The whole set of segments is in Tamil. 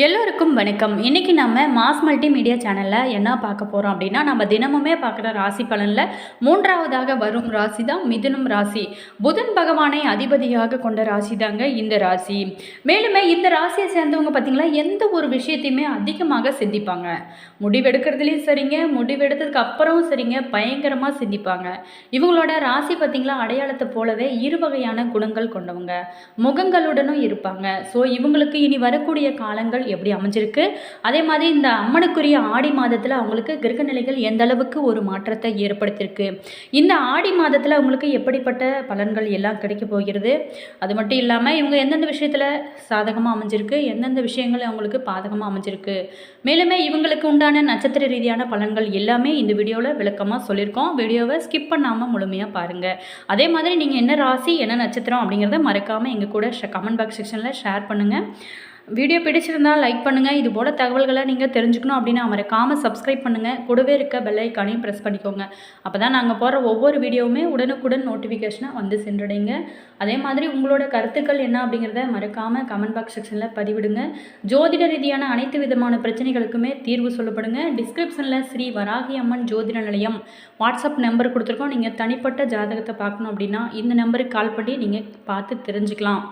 எல்லோருக்கும் வணக்கம். இன்றைக்கி நம்ம மாஸ் மல்டி மீடியா சேனலில் என்ன பார்க்க போகிறோம் அப்படின்னா நம்ம தினமுமே பார்க்குற ராசி பலனில் மூன்றாவதாக வரும் ராசி தான் மிதுனம் ராசி. புதன் பகவானை அதிபதியாக கொண்ட ராசி தாங்க இந்த ராசி. மேலுமே இந்த ராசியை சேர்ந்தவங்க பார்த்திங்களா எந்த ஒரு விஷயத்தையுமே அதிகமாக சிந்திப்பாங்க. முடிவெடுக்கிறதுலையும் சரிங்க முடிவெடுத்ததுக்கு அப்புறமும் சரிங்க பயங்கரமாக சிந்திப்பாங்க. இவங்களோட ராசி பார்த்திங்களா அடையாளத்தை போலவே இரு வகையான குணங்கள் கொண்டவங்க. முகங்களுடனும் இருப்பாங்க. ஸோ இவங்களுக்கு இனி வரக்கூடிய காலங்கள் எப்படி அமைஞ்சிருக்கு? அதே மாதிரி இந்த அம்மனுக்குரிய ஆடி மாதத்தில் அவங்களுக்கு கிரக நிலைகள் எந்த அளவுக்கு ஒரு மாற்றத்தை ஏற்படுத்தியிருக்கு? இந்த ஆடி மாதத்தில் அவங்களுக்கு எப்படிப்பட்ட பலன்கள் எல்லாம் கிடைக்க போகிறது? அது மட்டும் இல்லாமல் இவங்க எந்தெந்த விஷயத்தில் சாதகமாக அமைஞ்சிருக்கு? எந்தெந்த விஷயங்கள் அவங்களுக்கு பாதகமாக அமைஞ்சிருக்கு? மேலுமே இவங்களுக்கு உண்டான நட்சத்திர ரீதியான பலன்கள் எல்லாமே இந்த வீடியோவில் விளக்கமாக சொல்லியிருக்கோம். வீடியோவை ஸ்கிப் பண்ணாமல் முழுமையாக பாருங்கள் அதே மாதிரி நீங்கள் என்ன ராசி என்ன நட்சத்திரம் அப்படிங்கிறத மறக்காமல் எங்கள் கூட கமெண்ட் பாக்ஸ் செக்ஷனில் ஷேர் பண்ணுங்கள் வீடியோ பிடிச்சிருந்தால் லைக் பண்ணுங்கள் இது போல் தகவல்களை நீங்கள் தெரிஞ்சுக்கணும் அப்படின்னா மறக்காமல் சப்ஸ்கிரைப் பண்ணுங்கள் கூடவே இருக்க பெல் ஐக்கானையும் ப்ரெஸ் பண்ணிக்கோங்க. அப்போ தான் நாங்கள் போடுற ஒவ்வொரு வீடியோவுமே உடனுக்குடன் நோட்டிஃபிகேஷனாக வந்து சென்றடைங்க. அதே மாதிரி உங்களோட கருத்துக்கள் என்ன அப்படிங்கிறத மறக்காமல் கமெண்ட் பாக்ஸ் செக்ஷனில் பதிவிடுங்க. ஜோதிட ரீதியான அனைத்து விதமான பிரச்சனைகளுக்குமே தீர்வு சொல்லப்படுங்க. டிஸ்கிரிப்ஷனில் ஸ்ரீ வராகி அம்மன் ஜோதிட நிலையம் வாட்ஸ்அப் நம்பர் கொடுத்துருக்கோம். நீங்கள் தனிப்பட்ட ஜாதகத்தை பார்க்கணும் அப்படின்னா இந்த நம்பருக்கு கால் பண்ணி நீங்கள் பார்த்து தெரிஞ்சுக்கலாம்.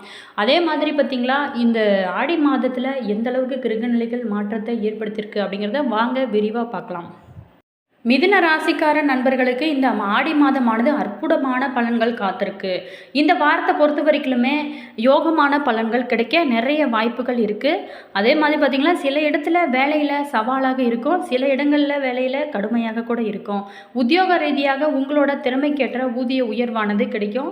அதே மாதிரி பார்த்தீங்களா இந்த ஆடி மாதத்தில் எந்த அளவுக்கு கிரகநிலைகள் மாற்றத்தை ஏற்படுத்தியிருக்கு அப்படிங்கிறத வாங்க விரிவாக பார்க்கலாம். மிதுன ராசிக்கார நண்பர்களுக்கு இந்த ஆடி மாதமானது அற்புதமான பலன்கள் காத்திருக்கு. இந்த வாரத்தை பொறுத்த வரைக்குமே யோகமான பலன்கள் கிடைக்க நிறைய வாய்ப்புகள் இருக்குது அதே மாதிரி பார்த்திங்கன்னா சில இடத்துல வேலையில் சவாலாக இருக்கும். சில இடங்களில் வேலையில் கடுமையாக கூட இருக்கும். உத்தியோக ரீதியாக உங்களோட திறமைக்கேற்ற ஊதிய உயர்வானது கிடைக்கும்.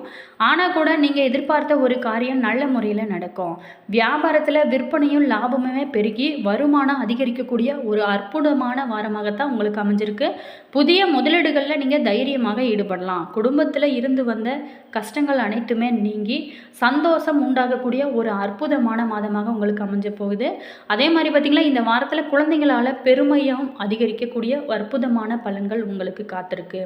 ஆனால் கூட நீங்கள் எதிர்பார்த்த ஒரு காரியம் நல்ல முறையில் நடக்கும். வியாபாரத்தில் விற்பனையும் லாபமுமே பெருகி வருமானம் அதிகரிக்கக்கூடிய ஒரு அற்புதமான வாரமாகத்தான் உங்களுக்கு அமைஞ்சிருக்கு. புதிய முதலீடுகளில் நீங்கள் தைரியமாக ஈடுபடலாம். குடும்பத்தில் இருந்து வந்த கஷ்டங்கள் அனைத்துமே நீங்கி சந்தோஷம் உண்டாகக்கூடிய ஒரு அற்புதமான மாதமாக உங்களுக்கு அமைஞ்ச போகுது. அதே மாதிரி பார்த்திங்களா இந்த வாரத்தில் குழந்தைங்களால் பெருமையும் அதிகரிக்கக்கூடிய அற்புதமான பலன்கள் உங்களுக்கு காத்திருக்கு.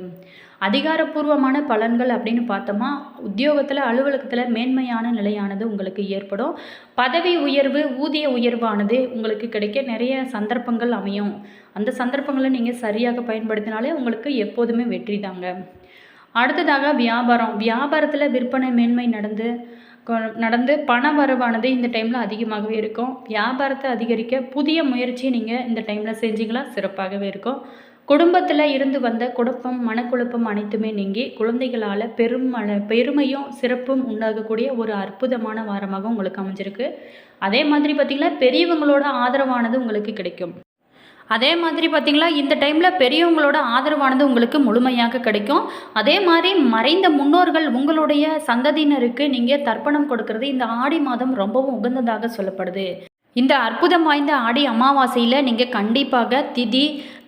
அதிகாரப்பூர்வமான பலன்கள் அப்படின்னு பார்த்தோமா உத்தியோகத்தில் அலுவலகத்தில் மேன்மையான நிலையானது உங்களுக்கு ஏற்படும். பதவி உயர்வு ஊதிய உயர்வானது உங்களுக்கு கிடைக்க நிறைய சந்தர்ப்பங்கள் அமையும். அந்த சந்தர்ப்பங்களை நீங்கள் சரியாக பயன்படுத்தினாலே உங்களுக்கு எப்போதுமே வெற்றி தாங்க. அடுத்ததாக வியாபாரம். வியாபாரத்தில் விற்பனை மேன்மை நடந்து நடந்து பண வரவானது இந்த டைமில் அதிகமாகவே இருக்கும். வியாபாரத்தை அதிகரிக்க புதிய முயற்சியை நீங்கள் இந்த டைமில் செஞ்சிங்களா சிறப்பாகவே இருக்கும். குடும்பத்தில் இருந்து வந்த குழப்பம் மனக்குழப்பம் அனைத்துமே நீங்கி குழந்தைகளால் பெருமள பெருமையும் சிறப்பும் உண்டாகக்கூடிய ஒரு அற்புதமான வாரமாக உங்களுக்கு அமைஞ்சிருக்கு. அதே மாதிரி பார்த்திங்கன்னா பெரியவங்களோட ஆதரவானது உங்களுக்கு கிடைக்கும். அதே மாதிரி பார்த்திங்களா இந்த டைமில் பெரியவங்களோட ஆதரவானது உங்களுக்கு முழுமையாக கிடைக்கும். அதே மாதிரி மறைந்த முன்னோர்கள் உங்களுடைய சந்ததியினருக்கு நீங்கள் தர்ப்பணம் கொடுக்கறது இந்த ஆடி மாதம் ரொம்பவும் உகந்ததாக சொல்லப்படுது. இந்த அற்புதம் வாய்ந்த ஆடி அமாவாசையில் நீங்கள் கண்டிப்பாக திதி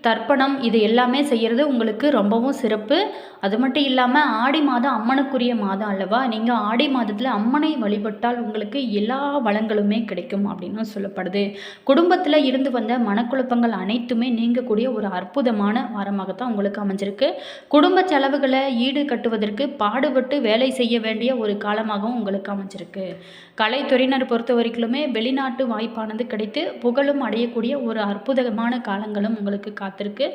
தர்ப்பணம் இது எல்லாமே செய்கிறது உங்களுக்கு ரொம்பவும் சிறப்பு. அது மட்டும் இல்லாமல் ஆடி மாதம் அம்மனுக்குரிய மாதம் அல்லவா? நீங்கள் ஆடி மாதத்தில் அம்மனை வழிபட்டால் உங்களுக்கு எல்லா வளங்களுமே கிடைக்கும் அப்படின்னு சொல்லப்படுது. குடும்பத்தில் இருந்து வந்த மனக்குழப்பங்கள் அனைத்துமே நீங்கக்கூடிய ஒரு அற்புதமான வாரமாகத்தான் உங்களுக்கு அமைஞ்சிருக்கு. குடும்ப செலவுகளை ஈடு கட்டுவதற்கு பாடுபட்டு வேலை செய்ய வேண்டிய ஒரு காலமாகவும் உங்களுக்கு அமைஞ்சிருக்கு. கலைத்துறையினர் பொறுத்த வரைக்குமே வெளிநாட்டு வாய்ப்பானது கிடைத்து புகழும் அடையக்கூடிய ஒரு அற்புதமான காலங்களும் உங்களுக்கு காத்திருக்கு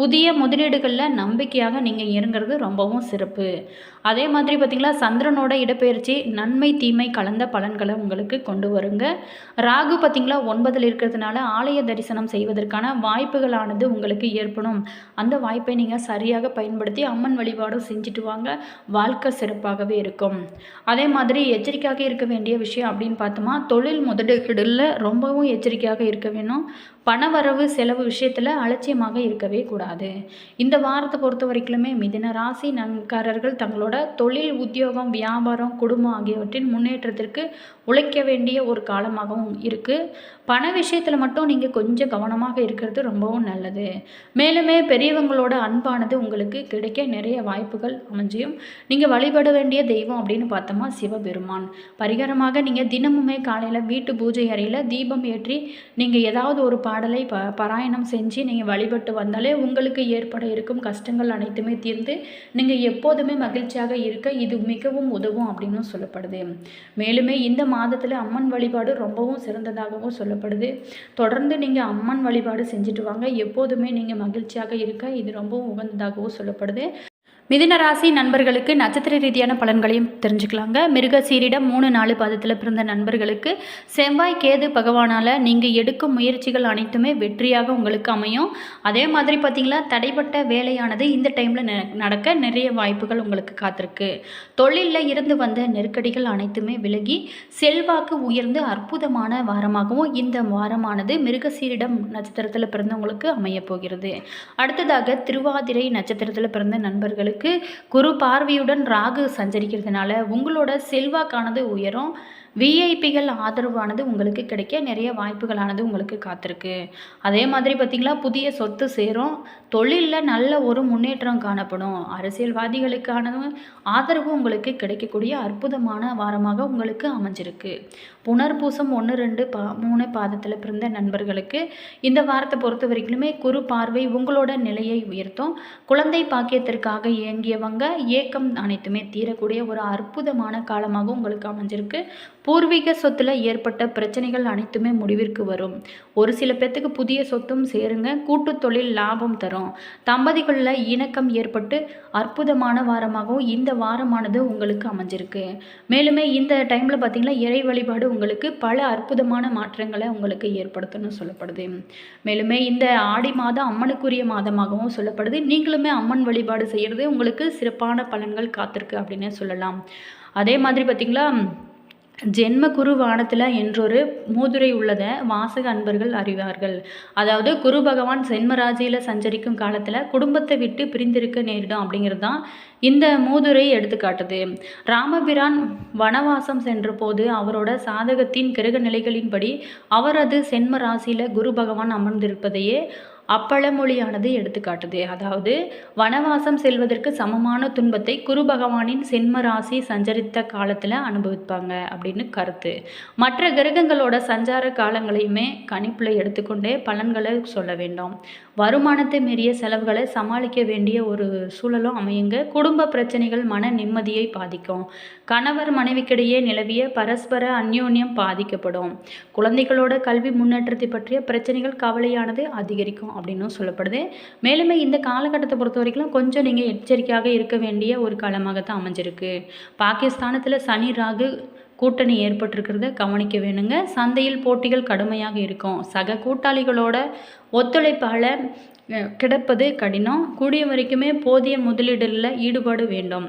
புதிய முதலீடுகளில் நம்பிக்கையாக நீங்கள் இறங்குறது ரொம்பவும் சிறப்பு. அதே மாதிரி பார்த்திங்களா சந்திரனோட இடப்பெயர்ச்சி நன்மை தீமை கலந்த பலன்களை உங்களுக்கு கொண்டு வருங்க. ராகு பார்த்திங்களா ஒன்பதில் இருக்கிறதுனால ஆலய தரிசனம் செய்வதற்கான வாய்ப்புகளானது உங்களுக்கு ஏற்படும். அந்த வாய்ப்பை நீங்கள் சரியாக பயன்படுத்தி அம்மன் வழிபாடும் செஞ்சுட்டு வாங்க. வாழ்க்கை சிறப்பாகவே இருக்கும். அதே மாதிரி எச்சரிக்கையாக இருக்க வேண்டிய விஷயம் அப்படின்னு பார்த்தோமா தொழில் முதலீடுகளில் ரொம்பவும் எச்சரிக்கையாக இருக்க வேணும். பணவரவு செலவு விஷயத்தில் அலட்சியமாக இருக்கவே கூடாது. இந்த வாரத்தை பொறுத்த வரைக்குமே மிதின ராசி நன்காரர்கள் தங்களோட தொழில் உத்தியோகம் வியாபாரம் குடும்பம் ஆகியவற்றின் முன்னேற்றத்திற்கு உழைக்க வேண்டிய ஒரு காலமாகவும் இருக்குது பண விஷயத்தில் மட்டும் நீங்கள் கொஞ்சம் கவனமாக இருக்கிறது ரொம்பவும் நல்லது. மேலுமே பெரியவங்களோட அன்பானது உங்களுக்கு கிடைக்க நிறைய வாய்ப்புகள் அமைஞ்சியும். நீங்கள் வழிபட வேண்டிய தெய்வம் அப்படின்னு பார்த்தோமா சிவபெருமான். பரிகாரமாக நீங்கள் தினமுமே காலையில் வீட்டு பூஜை அறையில் தீபம் ஏற்றி நீங்கள் ஏதாவது ஒரு பா பாடலை ப பாராயணம் செஞ்சு நீங்கள் வழிபட்டு வந்தாலே உங்களுக்கு ஏற்பட இருக்கும் கஷ்டங்கள் அனைத்துமே தீர்ந்து நீங்கள் எப்போதுமே மகிழ்ச்சியாக இருக்க இது மிகவும் உதவும் அப்படின்னும் சொல்லப்படுது. மேலுமே இந்த மாதத்தில் அம்மன் வழிபாடு ரொம்பவும் சிறந்ததாகவும் சொல்லப்படுது. தொடர்ந்து நீங்கள் அம்மன் வழிபாடு செஞ்சுட்டு வாங்க. எப்போதுமே நீங்கள் மகிழ்ச்சியாக இருக்க இது ரொம்பவும் உகந்ததாகவும் சொல்லப்படுது. மிதுன ராசி நண்பர்களுக்கு நட்சத்திர ரீதியான பலன்களையும் தெரிஞ்சுக்கலாங்க. மிருக சீரிடம் மூணு நாலு பாதத்தில் பிறந்த நண்பர்களுக்கு செவ்வாய் கேது பகவானால் நீங்கள் எடுக்கும் முயற்சிகள் அனைத்துமே வெற்றியாக உங்களுக்கு அமையும். அதே மாதிரி பார்த்திங்களா தடைப்பட்ட வேலையானது இந்த டைமில் நடக்க நிறைய வாய்ப்புகள் உங்களுக்கு காத்திருக்கு. தொழிலில் இருந்து வந்த நெருக்கடிகள் அனைத்துமே விலகி செல்வாக்கு உயர்ந்து அற்புதமான வாரமாகவும் இந்த வாரமானது மிருகசீரிடம் நட்சத்திரத்தில் பிறந்தவங்களுக்கு அமையப் போகிறது. அடுத்ததாக திருவாதிரை நட்சத்திரத்தில் பிறந்த நண்பர்களுக்கு குரு பார்வையுடன் ராகு சஞ்சரிக்கிறதுனால உங்களோட செல்வாக்கானது உயரும். விஐபிகள் ஆதரவானது உங்களுக்கு கிடைக்க நிறைய வாய்ப்புகளானது உங்களுக்கு காத்திருக்கு. அதே மாதிரி பார்த்திங்களா புதிய சொத்து சேரும். தொழிலில் நல்ல ஒரு முன்னேற்றம் காணப்படும். அரசியல்வாதிகளுக்கான ஆதரவு உங்களுக்கு கிடைக்கக்கூடிய அற்புதமான வாரமாக உங்களுக்கு அமைஞ்சிருக்கு. புனர்பூசம் ஒன்று ரெண்டு பா மூணு பாதத்தில் பிறந்த நண்பர்களுக்கு இந்த வாரத்தை பொறுத்த வரைக்குமே குறு பார்வை உங்களோட நிலையை உயர்த்தும். குழந்தை பாக்கியத்திற்காக இயங்கியவங்க ஏக்கம் அனைத்துமே தீரக்கூடிய ஒரு அற்புதமான காலமாக உங்களுக்கு அமைஞ்சிருக்கு. பூர்வீக சொத்தில் ஏற்பட்ட பிரச்சனைகள் அனைத்துமே முடிவிற்கு வரும். ஒரு சில பேர்த்துக்கு புதிய சொத்தும் சேருங்க கூட்டு தொழில் லாபம் தரும். தம்பதிகளில் இணக்கம் ஏற்பட்டு அற்புதமான வாரமாகவும் இந்த வாரமானது உங்களுக்கு அமைஞ்சிருக்கு. மேலுமே இந்த டைமில் பார்த்திங்கன்னா இறை வழிபாடு உங்களுக்கு பல அற்புதமான மாற்றங்களை உங்களுக்கு ஏற்படுத்தணும்னு சொல்லப்படுது. மேலுமே இந்த ஆடி மாதம் அம்மனுக்குரிய மாதமாகவும் சொல்லப்படுது. நீங்களுமே அம்மன் வழிபாடு செய்கிறது உங்களுக்கு சிறப்பான பலன்கள் காத்திருக்கு அப்படின்னு சொல்லலாம். அதே மாதிரி பார்த்திங்களா ஜென்ம குரு வானத்தில் என்றொரு மூதுரை உள்ளதை வாசக அன்பர்கள் அறிவார்கள். அதாவது குரு பகவான் சென்மராஜியில் சஞ்சரிக்கும் காலத்தில் குடும்பத்தை விட்டு பிரிந்திருக்க நேரிடும் அப்படிங்கிறது தான் இந்த மூதுரை எடுத்துக்காட்டுது. ராமபிரான் வனவாசம் சென்ற போது அவரோட சாதகத்தின் கிரக நிலைகளின்படி அவரது சென்ம ராசியில் குரு பகவான் அமர்ந்திருப்பதையே அப்பழமொழியானது எடுத்துக்காட்டுது. அதாவது வனவாசம் செல்வதற்கு சமமான துன்பத்தை குரு பகவானின் சென்ம சஞ்சரித்த காலத்தில் அனுபவிப்பாங்க அப்படின்னு கருத்து. மற்ற கிரகங்களோட சஞ்சார காலங்களையுமே கணிப்பில் எடுத்துக்கொண்டே பலன்களை சொல்ல வேண்டும். வருமானத்தை மீறிய செலவுகளை சமாளிக்க வேண்டிய ஒரு சூழலும் அமையுங்க. குடும்ப பிரச்சனைகள் மன நிம்மதியை பாதிக்கும். கணவர் மனைவிக்கிடையே நிலவிய பரஸ்பர அந்யோன்யம் பாதிக்கப்படும். குழந்தைகளோட கல்வி முன்னேற்றத்தை பற்றிய பிரச்சனைகள் கவலையானது அதிகரிக்கும். அப்படின்னும் சொல்லப்படுது. மேலுமே இந்த காலகட்டத்தை பொறுத்த வரைக்கும் கொஞ்சம் நீங்கள் எச்சரிக்கையாக இருக்க வேண்டிய ஒரு காலமாக தான் அமைஞ்சிருக்கு. பாகிஸ்தானத்தில் சனி ராகு கூட்டணி ஏற்பட்டிருக்கிறத கவனிக்க வேணுங்க. சந்தையில் போட்டிகள் கடுமையாக இருக்கும். சக கூட்டாளிகளோட ஒத்துழைப்பால் கிடப்பது கடினம். கூடிய வரைக்குமே போதிய முதலீடுகளில் ஈடுபாடு வேண்டும்.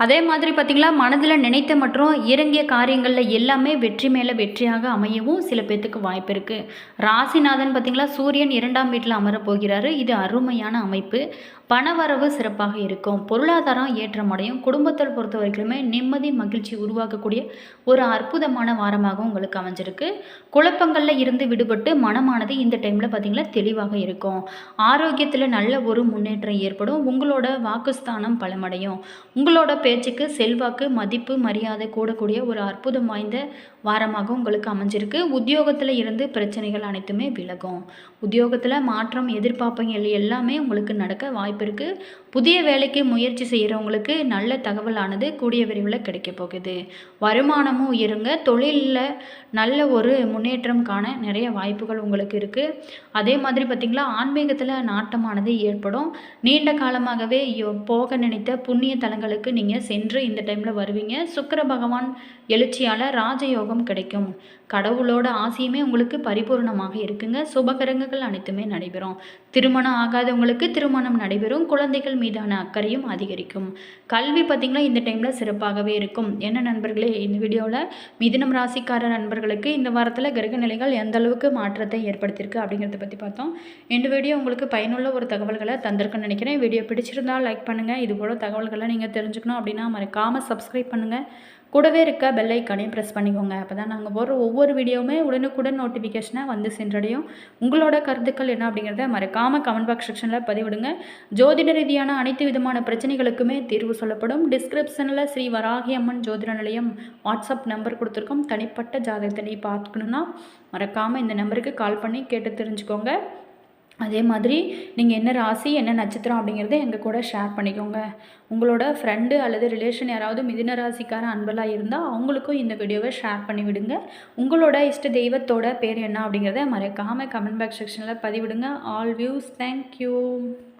அதே மாதிரி பார்த்திங்களா மனதில் நினைத்த மற்றும் இறங்கிய காரியங்களில் எல்லாமே வெற்றி மேலே வெற்றியாக அமையவும் சில பேர்த்துக்கு வாய்ப்பு இருக்குது ராசிநாதன் பார்த்திங்களா சூரியன் இரண்டாம் வீட்டில் அமரப் போகிறார். இது அருமையான அமைப்பு. பணவரவு சிறப்பாக இருக்கும். பொருளாதாரம் ஏற்றமடையும். குடும்பத்தில் பொறுத்த வரைக்குமே நிம்மதி மகிழ்ச்சி உருவாக்கக்கூடிய ஒரு அற்புதமான வாரமாக உங்களுக்கு அமைஞ்சிருக்கு. குழப்பங்களில் இருந்து விடுபட்டு மனமானது இந்த டைமில் பார்த்திங்களா தெளிவாக இருக்கும். ஆரோக்கியத்தில் நல்ல ஒரு முன்னேற்றம் ஏற்படும். உங்களோட வாக்குஸ்தானம் பலமடையும். உங்களோட பேச்சுக்கு செல்வாக்கு மதிப்பு மரியாதை கூடக்கூடிய ஒரு அற்புதம் வாய்ந்த வாரமாக உங்களுக்கு அமைஞ்சிருக்கு. உத்தியோகத்தில் இருந்து பிரச்சனைகள் அனைத்துமே விலகும். உத்தியோகத்தில் மாற்றம் எதிர்பார்ப்பங்கள் எல்லாமே உங்களுக்கு நடக்க வாய்ப்பு இருக்குது புதிய வேலைக்கு முயற்சி செய்கிறவங்களுக்கு நல்ல தகவலானது கூடிய விரைவில் கிடைக்க போகுது. வருமானமும் உயருங்க. தொழிலில் நல்ல ஒரு முன்னேற்றம் காண நிறைய வாய்ப்புகள் உங்களுக்கு இருக்குது அதே மாதிரி பார்த்திங்களா ஆன்மீகத்தில் நாட்டமானது ஏற்படும். நீண்ட காலமாகவே போக நினைத்த புண்ணிய தலங்களுக்கு நீங்கள் சென்று இந்த டைமில் வருவீங்க. சுக்கர பகவான் எழுச்சியால் ராஜயோகம் கிடைக்கும். கடவுளோட ஆசையுமே உங்களுக்கு பரிபூர்ணமாக இருக்குங்க. சுபகரங்கங்கள் அனைத்துமே நடைபெறும். திருமணம் ஆகாதவங்களுக்கு திருமணம் நடைபெறும். குழந்தைகள் மீதான அக்கறையும் அதிகரிக்கும். கல்வி பார்த்திங்கன்னா இந்த டைமில் சிறப்பாகவே இருக்கும். என்ன நண்பர்களே இந்த வீடியோவில் மிதினம் ராசிக்கார நண்பர்களுக்கு இந்த வாரத்தில் கிரக நிலைகள் எந்த அளவுக்கு மாற்றத்தை ஏற்படுத்தியிருக்கு அப்படிங்கிறத பற்றி பார்த்தோம். இந்த வீடியோ உங்களுக்கு பயனுள்ள ஒரு தகவல்களை தந்திருக்குன்னு நினைக்கிறேன். வீடியோ பிடிச்சிருந்தால் லைக் பண்ணுங்கள் இது போல் தகவல்களை நீங்கள் தெரிஞ்சுக்கணும் அப்படின்னா மறக்காமல் சப்ஸ்கிரைப் பண்ணுங்கள் கூடவே இருக்க பெல் ஐக்கானையும் ப்ரெஸ் பண்ணிக்கோங்க. அப்போ தான் நாங்கள் போடுற ஒவ்வொரு வீடியோவுமே உடனுக்குடன் நோட்டிஃபிகேஷனாக வந்து சென்றடையும். உங்களோட கருத்துக்கள் என்ன அப்படிங்கிறத மறக்காமல் கமெண்ட் பாக்ஸ் செக்ஷனில் பதிவிடுங்க. ஜோதிட ரீதியான அனைத்து விதமான பிரச்சனைகளுக்குமே தீர்வு சொல்லப்படும். டிஸ்கிரிப்ஷனில் ஸ்ரீ வராகி அம்மன் ஜோதிட நிலையம் வாட்ஸ்அப் நம்பர் கொடுத்துருக்கோம். தனிப்பட்ட ஜாதகத்தை நீ பார்க்கணுன்னா மறக்காமல் இந்த நம்பருக்கு கால் பண்ணி கேட்டு தெரிஞ்சுக்கோங்க. அதே மாதிரி நீங்கள் என்ன ராசி என்ன நட்சத்திரம் அப்படிங்கிறத எங்கள் கூட ஷேர் பண்ணிக்கோங்க. உங்களோட ஃப்ரெண்டு அல்லது ரிலேஷன் யாராவது மிதுன ராசிக்கார அன்பலாக இருந்தால் அவங்களுக்கும் இந்த வீடியோவை ஷேர் பண்ணி விடுங்க. உங்களோட இஷ்ட தெய்வத்தோட பேர் என்ன அப்படிங்கிறத மறக்காமல் கமெண்ட் பாக்ஸ் செக்ஷனில் பதிவிடுங்க. All views thank you